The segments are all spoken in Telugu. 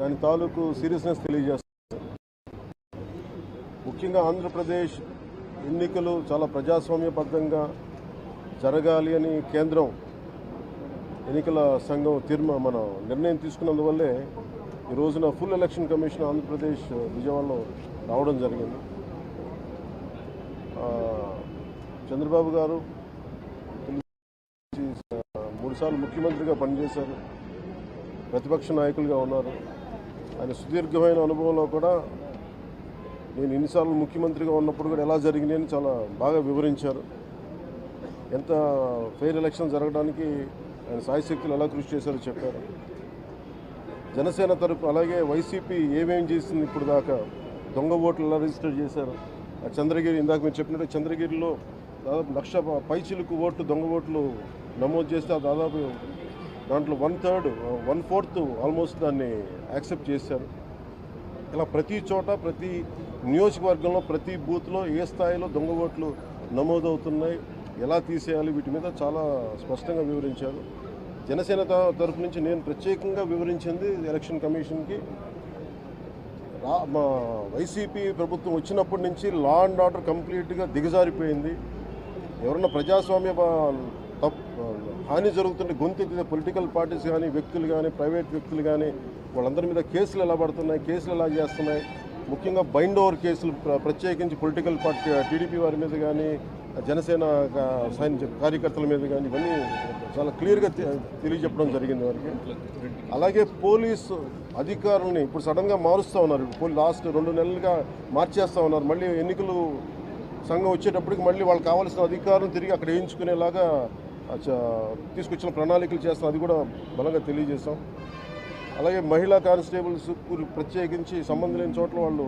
దాని తాలూకు సీరియస్నెస్ తెలియజేస్తుంది. ముఖ్యంగా ఆంధ్రప్రదేశ్ ఎన్నికలు చాలా ప్రజాస్వామ్యబద్ధంగా జరగాలి అని కేంద్రం ఎన్నికల సంఘం తీర్మా మన నిర్ణయం తీసుకున్నందువల్లే ఈ రోజున ఫుల్ ఎలక్షన్ కమిషన్ ఆంధ్రప్రదేశ్ విజయవాడలో రావడం జరిగింది. చంద్రబాబు గారు మూడుసార్లు ముఖ్యమంత్రిగా పనిచేశారు. ప్రతిపక్ష నాయకులుగా ఉన్నారు. ఆయన సుదీర్ఘమైన అనుభవంలో కూడా నేను ఎన్నిసార్లు ముఖ్యమంత్రిగా ఉన్నప్పుడు కూడా ఎలా జరిగినాయని చాలా బాగా వివరించారు. ఎంత ఫెయిర్ ఎలక్షన్ జరగడానికి ఆయన సాయశక్తులు ఎలా కృషి చేశారో చెప్పారు. జనసేన తరపు అలాగే వైసీపీ ఏమేం చేసింది ఇప్పుడు దాకా దొంగ ఓట్లు ఎలా రిజిస్టర్ చేశారు. ఆ చంద్రగిరి ఇందాక మీరు చెప్పినట్టు చంద్రగిరిలో దాదాపు లక్ష పైచిలకు ఓట్లు దొంగ ఓట్లు నమోదు చేస్తే ఆ దాదాపు దాంట్లో one third one fourth almost దాన్ని యాక్సెప్ట్ చేశారు. ఇలా ప్రతి చోట ప్రతి నియోజకవర్గంలో ప్రతి బూత్లో ఏ స్థాయిలో దొంగ ఓట్లు నమోదవుతున్నాయి ఎలా తీసేయాలి వీటి మీద చాలా స్పష్టంగా వివరించారు. జనసేన తరఫు తరపు నుంచి నేను ప్రత్యేకంగా వివరించింది ఎలక్షన్ కమిషన్కి. రా మా వైసీపీ ప్రభుత్వం వచ్చినప్పటి నుంచి లా అండ్ ఆర్డర్ కంప్లీట్గా దిగజారిపోయింది. ఎవరన్నా ప్రజాస్వామ్య హాని జరుగుతుంటే గొంతెత్తిన పొలిటికల్ పార్టీస్ కానీ వ్యక్తులు కానీ ప్రైవేట్ వ్యక్తులు కానీ వాళ్ళందరి మీద కేసులు ఎలా పడుతున్నాయి కేసులు ఎలా చేస్తున్నాయి? ముఖ్యంగా బైండ్ ఓవర్ కేసులు ప్ర- ప్రత్యేకించి పొలిటికల్ పార్టీ టీడీపీ వారి మీద కానీ జనసేన కా- సైన్య కార్యకర్తల మీద కానీ ఇవన్నీ చాలా క్లియర్గా తెలియజెప్పడం జరిగింది వారికి. అలాగే పోలీసు అధికారుల్ని ఇప్పుడు సడన్గా మారుస్తూ ఉన్నారు. ఇప్పుడు లాస్ట్ రెండు నెలలుగా మార్చేస్తూ ఉన్నారు. మళ్ళీ ఎన్నికలు సంఘం వచ్చేటప్పటికి మళ్ళీ వాళ్ళకి కావాల్సిన అధికారులు తిరిగి అక్కడ వేయించుకునేలాగా తీసుకొచ్చిన ప్రణాళికలు చేస్తాం అది కూడా బలంగా తెలియజేస్తాం. అలాగే మహిళా కానిస్టేబుల్స్ ప్రత్యేకించి సంబంధం లేని చోట్ల వాళ్ళు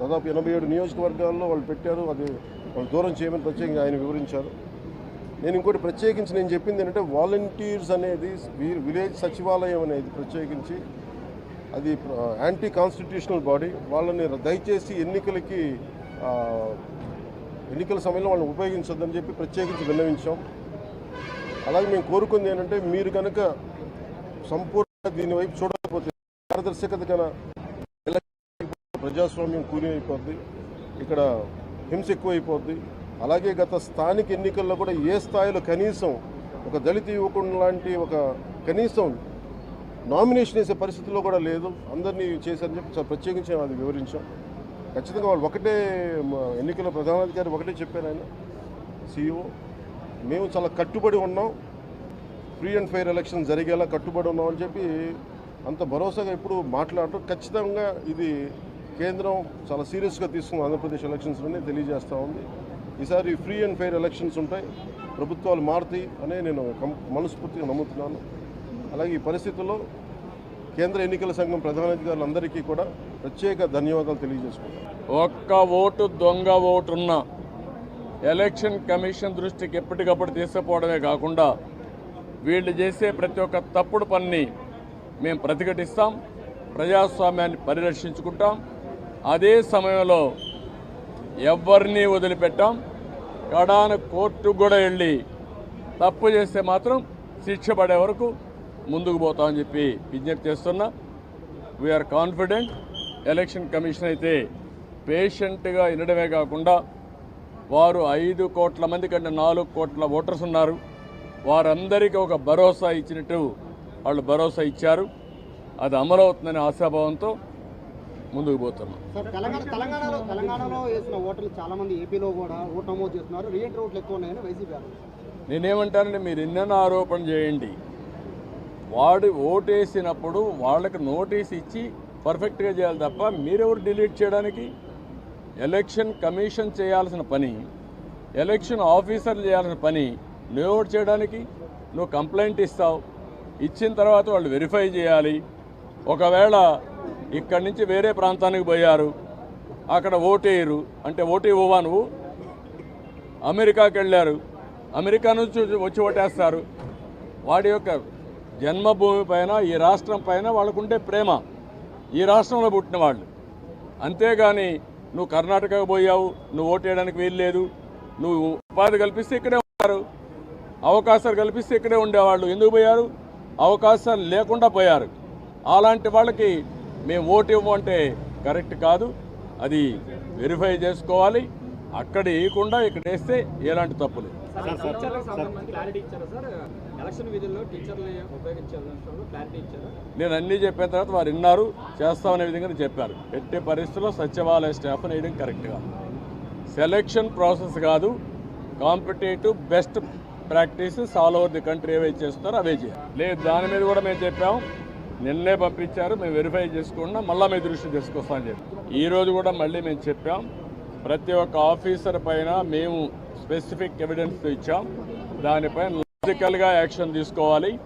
దాదాపు ఎనభై ఏడు నియోజకవర్గాల్లో వాళ్ళు పెట్టారు అది వాళ్ళు దూరం చేయమని ప్రత్యేకంగా ఆయన వివరించారు. నేను ఇంకోటి ప్రత్యేకించి నేను చెప్పింది ఏంటంటే వాలంటీర్స్ అనేది విలేజ్ సచివాలయం అనేది ప్రత్యేకించి అది యాంటీ కాన్స్టిట్యూషనల్ బాడీ వాళ్ళని దయచేసి ఎన్నికలకి ఎన్నికల సమయంలో వాళ్ళని ఉపయోగించొద్దని చెప్పి ప్రత్యేకించి విన్నవించాం. అలాగే మేము కోరుకుంది ఏంటంటే మీరు కనుక సంపూర్ణ దీని వైపు చూడకపోతే పారదర్శకత కన ప్రజాస్వామ్యం కూలి అయిపోద్ది ఇక్కడ హింస ఎక్కువైపోద్ది. అలాగే గత స్థానిక ఎన్నికల్లో కూడా ఏ స్థాయిలో కనీసం ఒక దళిత యువకుడు లాంటి ఒక కనీసం నామినేషన్ వేసే పరిస్థితిలో కూడా లేదు. అందరినీ చేశారని చెప్పి ప్రత్యేకించి అది వివరించాం. ఖచ్చితంగా వాళ్ళు ఒకటే ఎన్నికల ప్రధానాధికారి ఒకటే చెప్పారు ఆయన సీఈఓ. మేము చాలా కట్టుబడి ఉన్నాం. ఫ్రీ అండ్ ఫెయిర్ ఎలక్షన్ జరిగేలా కట్టుబడి ఉన్నాం అని చెప్పి అంత భరోసాగా ఇప్పుడు మాట్లాడటం. ఖచ్చితంగా ఇది కేంద్రం చాలా సీరియస్గా తీసుకున్న ఆంధ్రప్రదేశ్ ఎలక్షన్స్లోనే తెలియజేస్తూ ఉంది. ఈసారి ఫ్రీ అండ్ ఫెయిర్ ఎలక్షన్స్ ఉంటాయి. ప్రభుత్వాలు మారుతాయి అనే నేను మనస్ఫూర్తిగా నమ్ముతున్నాను. అలాగే ఈ పరిస్థితుల్లో కేంద్ర ఎన్నికల సంఘం ప్రధానాధికారులందరికీ కూడా ప్రత్యేక ధన్యవాదాలు తెలియజేసుకుంటాను ఒక్క ఓటు దొంగ ఓటున్నా. ఎలక్షన్ కమిషన్ దృష్టికి ఎప్పటికప్పుడు తీసుకుపోవడమే కాకుండా వీళ్ళు చేసే ప్రతి ఒక్క తప్పుడు పనిని మేము ప్రతిఘటిస్తాం ప్రజాస్వామ్యాన్ని పరిరక్షించుకుంటాం. అదే సమయంలో ఎవరిని వదిలిపెట్టాం. కడాన కోర్టుకు కూడా వెళ్ళి తప్పు చేస్తే మాత్రం శిక్ష పడే వరకు ముందుకు పోతామని చెప్పి విజ్ఞప్తి చేస్తున్నా. వీఆర్ కాన్ఫిడెంట్ ఎలక్షన్ కమిషన్ అయితే పేషెంట్గా వినడమే కాకుండా వారు ఐదు కోట్ల మంది కంటే నాలుగు కోట్ల ఓటర్స్ ఉన్నారు. వారందరికీ ఒక భరోసా ఇచ్చినట్టు వాళ్ళు భరోసా ఇచ్చారు. అది అమలవుతుందనే ఆశాభావంతో ముందుకు పోతున్నాం. సార్ తెలంగాణ తెలంగాణలో తెలంగాణలో వేసిన ఓటర్లు చాలా మంది ఏపీలో కూడా ఓటు నమోదు చేస్తున్నారు. రీఎంట్రీ ఓట్లు ఎక్కువ ఉన్నాయని వైసీపీ ఆరోపణ. నేనేమంటానంటే మీరు ఎన్నెన్నో ఆరోపణ చేయండి. వాడు ఓటేసినప్పుడు వాళ్ళకి నోటీస్ ఇచ్చి పర్ఫెక్ట్గా చేయాలి తప్ప మీరెవరు డిలీట్ చేయడానికి? ఎలక్షన్ కమిషన్ చేయాల్సిన పని ఎలక్షన్ ఆఫీసర్లు చేయాల్సిన పని లేఅవుట్ చేయడానికి నువ్వు కంప్లైంట్ ఇస్తావు ఇచ్చిన తర్వాత వాళ్ళు వెరిఫై చేయాలి. ఒకవేళ ఇక్కడి నుంచి వేరే ప్రాంతానికి పోయారు అక్కడ ఓటేయరు అంటే ఓటు ఇవ్వవా నువ్వు? అమెరికాకి వెళ్ళారు అమెరికా నుంచి వచ్చి ఓటేస్తారు. వాడి యొక్క జన్మభూమి పైన ఈ రాష్ట్రం పైన వాళ్ళకుండే ప్రేమ. ఈ రాష్ట్రంలో పుట్టిన వాళ్ళు. అంతేగాని నువ్వు కర్ణాటకకు పోయావు నువ్వు ఓటేయడానికి వీల్లేదు. నువ్వు ఉపాధి కల్పిస్తే ఇక్కడే ఉన్నారు అవకాశాలు కల్పిస్తే ఇక్కడే ఉండేవాళ్ళు ఎందుకు పోయారు? అవకాశాలు లేకుండా పోయారు. అలాంటి వాళ్ళకి మేము ఓటు ఇవ్వమంటే కరెక్ట్ కాదు. అది వెరిఫై చేసుకోవాలి. అక్కడ వేయకుండా ఇక్కడ వేస్తే ఎలాంటి తప్పు లేదు. సార్ టీచర్లకు సంబంధించి క్లారిటీ ఇచ్చారా సార్? ఎలక్షన్ విధుల్లో టీచర్లు ఉపయోగించే విషయంలో క్లారిటీ ఇచ్చారా? నేను అన్నీ చెప్పిన తర్వాత వారు విన్నారు చేస్తామనే విధంగా చెప్పారు. ఎట్టి పరిస్థితుల్లో సచివాలయ స్టాఫ్ వేయడం కరెక్ట్ కాదు. సెలెక్షన్ ప్రాసెస్ కాదు. Competitive best practices all over the country ఏవైతే చేస్తారో అవే చేయాలి. లేదు దాని మీద కూడా మేము చెప్పాం నిన్నే పంపించారు మేము వెరిఫై చేసుకున్నా మళ్ళీ మీ దృష్టి తీసుకొస్తామని చెప్పి ఈ రోజు కూడా మళ్ళీ మేము చెప్పాం ప్రతి ఒక్క ఆఫీసర్ పైన మేము స్పెసిఫిక్ ఎవిడెన్స్ ఇచ్చాం. దానిపైన లాజికల్గా యాక్షన్ తీసుకోవాలి.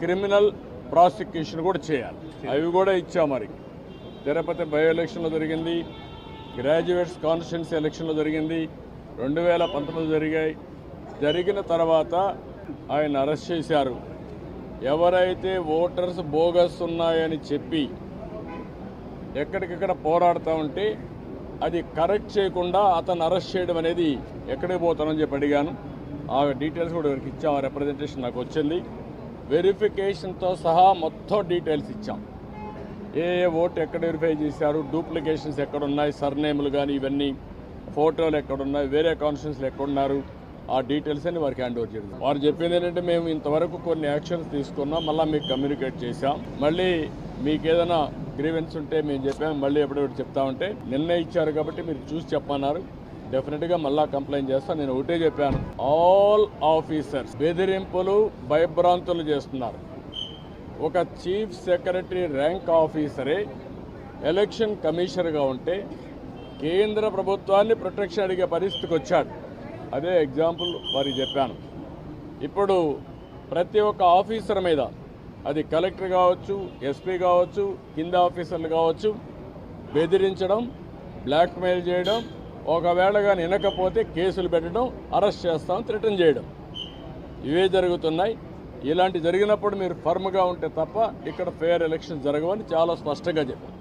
క్రిమినల్ ప్రాసిక్యూషన్ కూడా చేయాలి. అవి కూడా ఇచ్చాం మరి. తిరుపతి బై ఎలక్షన్లో జరిగింది. గ్రాడ్యుయేట్స్ కాన్స్టిట్యున్సీ ఎలక్షన్లో జరిగింది. రెండు వేల పంతొమ్మిది జరిగాయి. జరిగిన తర్వాత ఆయన అరెస్ట్ చేశారు. ఎవరైతే ఓటర్స్ బోగస్ ఉన్నాయని చెప్పి ఎక్కడికెక్కడ పోరాడుతూ ఉంటే అది కరెక్ట్ చేయకుండా అతను అరెస్ట్ చేయడం అనేది ఎక్కడికి పోతానని చెప్పి అడిగాను. ఆ డీటెయిల్స్ కూడా ఇవరికి ఇచ్చాం ఆ రిప్రజెంటేషన్ నాకు వచ్చింది. వెరిఫికేషన్తో సహా మొత్తం డీటెయిల్స్ ఇచ్చాం. ఏ ఏ ఓటు ఎక్కడ వెరిఫై చేశారు డూప్లికేషన్స్ ఎక్కడున్నాయి సర్నేములు కానీ ఇవన్నీ ఫోటోలు ఎక్కడున్నాయి వేరే కాన్స్టిట్యూన్స్లు ఎక్కడున్నారు ఆ డీటెయిల్స్ అని వారికి హ్యాండ్ ఓవర్ చేయడం వారు చెప్పింది ఏంటంటే మేము ఇంతవరకు కొన్ని యాక్షన్స్ తీసుకున్నాం మళ్ళీ మీకు కమ్యూనికేట్ చేశాం. మళ్ళీ మీకు ఏదైనా గ్రీవెన్స్ ఉంటే మేము చెప్పాము మళ్ళీ ఎప్పుడెప్పుడు చెప్తా ఉంటే నిన్న ఇచ్చారు కాబట్టి మీరు చూసి చెప్పన్నారు డెఫినెట్గా మళ్ళా కంప్లైంట్ చేస్తాను నేను ఒకటే చెప్పాను. ఆల్ ఆఫీసర్స్ బెదిరింపులు భయభ్రాంతులు చేస్తున్నారు. ఒక చీఫ్ సెక్రటరీ ర్యాంక్ ఆఫీసరే ఎలక్షన్ కమిషనర్గా ఉంటే కేంద్ర ప్రభుత్వాన్ని ప్రొటెక్షన్ అడిగే పరిస్థితికి వచ్చాడు. అదే ఎగ్జాంపుల్ వారికి చెప్పాను. ఇప్పుడు ప్రతి ఒక్క ఆఫీసర్ మీద అది కలెక్టర్ కావచ్చు ఎస్పీ కావచ్చు కింద ఆఫీసర్లు కావచ్చు బెదిరించడం బ్లాక్మెయిల్ చేయడం ఒకవేళ కానీ వినకపోతే కేసులు పెట్టడం అరెస్ట్ చేస్తాం థ్రిటన్ చేయడం. ఇవే జరుగుతున్నాయి. ఇలాంటి జరిగినప్పుడు మీరు ఫర్మ్గా ఉంటే తప్ప ఇక్కడ ఫేర్ ఎలక్షన్ జరగవని చాలా స్పష్టంగా చెప్పారు.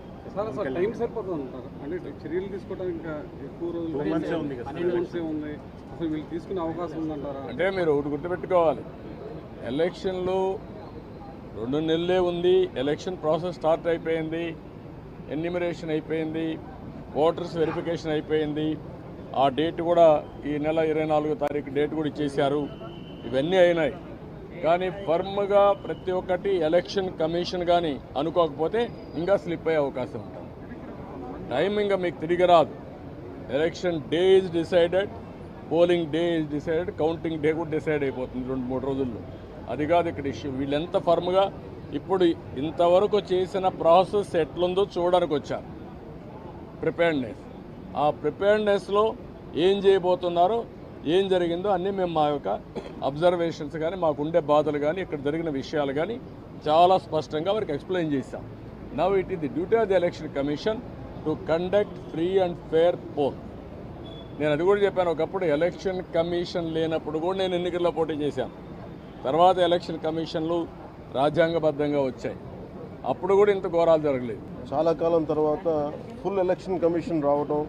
అంటే మీరు ఒకటి గుర్తుపెట్టుకోవాలి. ఎలక్షన్లు రెండు నెలలే ఉంది. ఎలక్షన్ ప్రాసెస్ స్టార్ట్ అయిపోయింది. ఎన్యూమరేషన్ అయిపోయింది. ఓటర్స్ వెరిఫికేషన్ అయిపోయింది. ఆ డేట్ కూడా ఈ నెల ఇరవై నాలుగో తారీఖు డేట్ కూడా ఇచ్చేశారు. ఇవన్నీ అయినాయి. కానీ ఫర్మ్గా ప్రతి ఒక్కటి ఎలక్షన్ కమిషన్ కానీ అనుకోకపోతే ఇంకా స్లిప్ అయ్యే అవకాశం ఉంటుంది. టైం ఇంకా మీకు తిరిగి రాదు. Election day is decided polling day is decided counting day కూడా డిసైడ్ అయిపోతుంది రెండు మూడు రోజుల్లో. అది కాదు ఇక్కడ ఇష్యూ. వీళ్ళెంత ఫర్మ్గా ఇప్పుడు ఇంతవరకు చేసిన ప్రాసెస్ ఎట్లుందో చూడడానికి వచ్చారు. ప్రిపేర్డ్నెస్. ఆ ప్రిపేర్డ్నెస్లో ఏం చేయబోతున్నారో ఏం జరిగిందో అన్నీ మేము మా యొక్క అబ్జర్వేషన్స్ కానీ మాకుండే బాధలు కానీ ఇక్కడ జరిగిన విషయాలు కానీ చాలా స్పష్టంగా వారికి ఎక్స్ప్లెయిన్ చేశాం. Now it is the duty of the election commission to conduct free and fair poll. నేను అది కూడా చెప్పాను ఒకప్పుడు ఎలక్షన్ కమిషన్ లేనప్పుడు కూడా నేను ఎన్నికల్లో పోటీ చేశాను. తర్వాత ఎలక్షన్ కమిషన్లు రాజ్యాంగబద్ధంగా వచ్చాయి. అప్పుడు కూడా ఇంత ఘోరాలు జరగలేదు. చాలా కాలం తర్వాత ఫుల్ ఎలక్షన్ కమిషన్ రావడం